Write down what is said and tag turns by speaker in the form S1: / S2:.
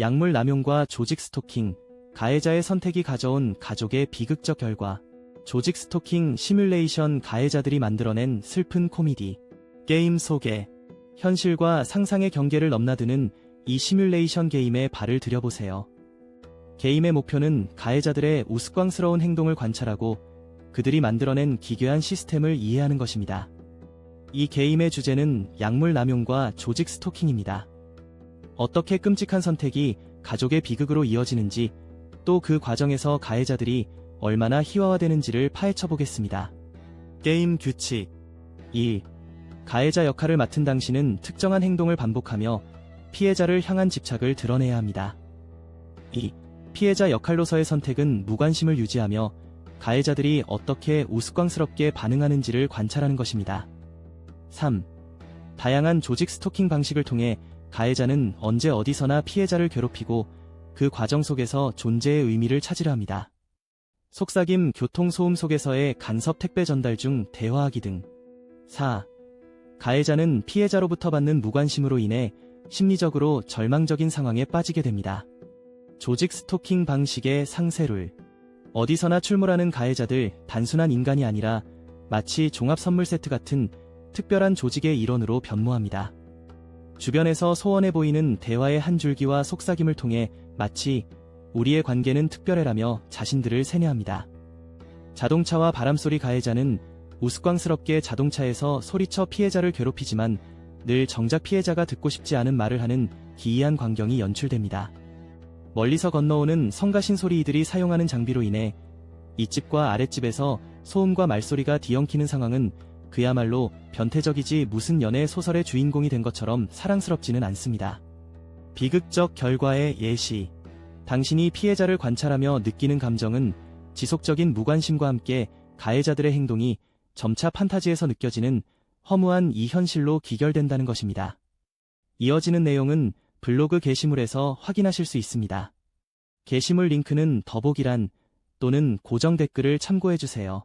S1: 약물 남용과 조직 스토킹, 가해자의 선택이 가져온 가족의 비극적 결과, 조직 스토킹 시뮬레이션 가해자들이 만들어낸 슬픈 코미디, 게임 속에 현실과 상상의 경계를 넘나드는 이 시뮬레이션 게임에 발을 들여보세요. 게임의 목표는 가해자들의 우스꽝스러운 행동을 관찰하고 그들이 만들어낸 기괴한 시스템을 이해하는 것입니다. 이 게임의 주제는 약물 남용과 조직 스토킹입니다. 어떻게 끔찍한 선택이 가족의 비극으로 이어지는지 또 그 과정에서 가해자들이 얼마나 희화화되는지를 파헤쳐 보겠습니다. 게임 규칙 1. 가해자 역할을 맡은 당신은 특정한 행동을 반복하며 피해자를 향한 집착을 드러내야 합니다. 2. 피해자 역할로서의 선택은 무관심을 유지하며 가해자들이 어떻게 우스꽝스럽게 반응하는지를 관찰하는 것입니다. 3. 다양한 조직 스토킹 방식을 통해 가해자는 언제 어디서나 피해자를 괴롭히고 그 과정 속에서 존재의 의미를 찾으려 합니다. 속삭임, 교통소음 속에서의 간섭 택배 전달 중 대화하기 등. 4. 가해자는 피해자로부터 받는 무관심으로 인해 심리적으로 절망적인 상황에 빠지게 됩니다. 조직 스토킹 방식의 상세룰. 어디서나 출몰하는 가해자들 단순한 인간이 아니라 마치 종합 선물 세트 같은 특별한 조직의 일원으로 변모합니다. 주변에서 소원해 보이는 대화의 한 줄기와 속삭임을 통해 마치 우리의 관계는 특별해라며 자신들을 세뇌합니다. 자동차와 바람소리 가해자는 우스꽝스럽게 자동차에서 소리쳐 피해자를 괴롭히지만 늘 정작 피해자가 듣고 싶지 않은 말을 하는 기이한 광경이 연출됩니다. 멀리서 건너오는 성가신 소리이들이 사용하는 장비로 인해 이집과 아랫집에서 소음과 말소리가 뒤엉키는 상황은 그야말로 변태적이지 무슨 연애 소설의 주인공이 된 것처럼 사랑스럽지는 않습니다. 비극적 결과의 예시. 당신이 피해자를 관찰하며 느끼는 감정은 지속적인 무관심과 함께 가해자들의 행동이 점차 판타지에서 느껴지는 허무한 이 현실로 기결된다는 것입니다. 이어지는 내용은 블로그 게시물에서 확인하실 수 있습니다. 게시물 링크는 더보기란 또는 고정 댓글을 참고해주세요.